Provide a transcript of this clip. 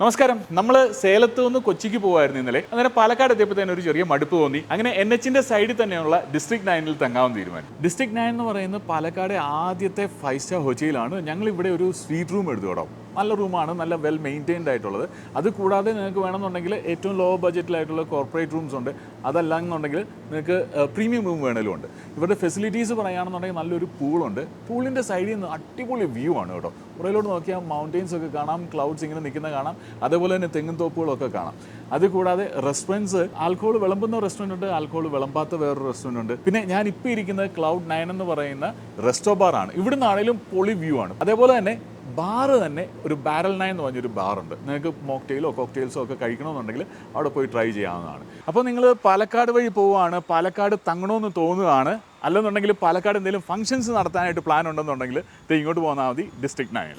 നമസ്കാരം. നമ്മൾ സേലത്ത് നിന്ന് കൊച്ചിക്ക് പോകുമായിരുന്നു ഇന്നലെ. അങ്ങനെ പാലക്കാട് എത്തിയപ്പോൾ തന്നെ ഒരു ചെറിയ മടുപ്പ് തോന്നി. അങ്ങനെ എൻ എച്ചിന്റെ സൈഡിൽ തന്നെയുള്ള ഡിസ്ട്രിക്ട് നയനിൽ തങ്ങാൻ തീരുമാനം ഡിസ്ട്രിക്ട് നയൻ എന്ന് പറയുന്നത് പാലക്കാട് ആദ്യത്തെ ഫൈവ് സ്റ്റാർ ഹോട്ടലാണ് ഞങ്ങൾ ഇവിടെ ഒരു സ്വീറ്റ് റൂം എടുത്തു കേട്ടോ. നല്ല റൂമാണ് നല്ല വെൽ മെയിന്റൈൻഡ് ആയിട്ടുള്ളത്. അത് കൂടാതെ നിങ്ങൾക്ക് വേണമെന്നുണ്ടെങ്കിൽ ഏറ്റവും ലോ ബഡ്ജറ്റിലായിട്ടുള്ള കോർപ്പറേറ്റ് റൂംസ് ഉണ്ട്. അതല്ല എന്നുണ്ടെങ്കിൽ നിങ്ങൾക്ക് പ്രീമിയം റൂം വേണേലും ഉണ്ട് ഇവരുടെ ഫെസിലിറ്റീസ് പറയുകയാണെന്നുണ്ടെങ്കിൽ നല്ലൊരു പൂളുണ്ട്. പൂളിന്റെ സൈഡിൽ നിന്ന് അടിപൊളി വ്യൂ ആണ് കേട്ടോ. പുറയിലോട്ട് നോക്കിയാൽ മൗണ്ടെയിൻസ് ഒക്കെ കാണാം ക്ലൗഡ്സ് ഇങ്ങനെ നിൽക്കുന്ന കാണാം. അതേപോലെ തന്നെ തെങ്ങും തോപ്പുകളൊക്കെ കാണാം. അതുകൂടാതെ റെസ്റ്റോറന്റ്സ് ആൽക്കോൾ വിളമ്പുന്ന റെസ്റ്റോറന്റ് ഉണ്ട് ആൽക്കോൾ വിളമ്പാത്ത വേറൊരു റെസ്റ്റോറന്റ് ഉണ്ട്. പിന്നെ ഞാൻ ഇപ്പോൾ ഇരിക്കുന്നത് ക്ലൗഡ് നയൻ എന്ന് പറയുന്ന റെസ്റ്റോ ബാർ ആണ്. ഇവിടുന്ന് ആണെങ്കിലും പൊളി വ്യൂ ആണ്. അതേപോലെ തന്നെ ബാറ് തന്നെ ഒരു ബാരൽ നയൻ എന്ന് പറഞ്ഞൊരു ബാറുണ്ട്. നിങ്ങൾക്ക് മോക്ടെയിലോ കോക്ടെയിൽസോ ഒക്കെ കഴിക്കണമെന്നുണ്ടെങ്കിൽ അവിടെ പോയി ട്രൈ ചെയ്യാവുന്നതാണ്. അപ്പോൾ നിങ്ങൾ പാലക്കാട് വഴി പോവുകയാണ് പാലക്കാട് തങ്ങണമെന്ന് തോന്നുകയാണ് അല്ലെന്നുണ്ടെങ്കിൽ പാലക്കാട് എന്തെങ്കിലും ഫംഗ്ഷൻസ് നടത്താനായിട്ട് പ്ലാൻ ഉണ്ടെന്നുണ്ടെങ്കിൽ ഇങ്ങോട്ട് പോന്നാൽ മതി ഡിസ്ട്രിക്ട് നയൻ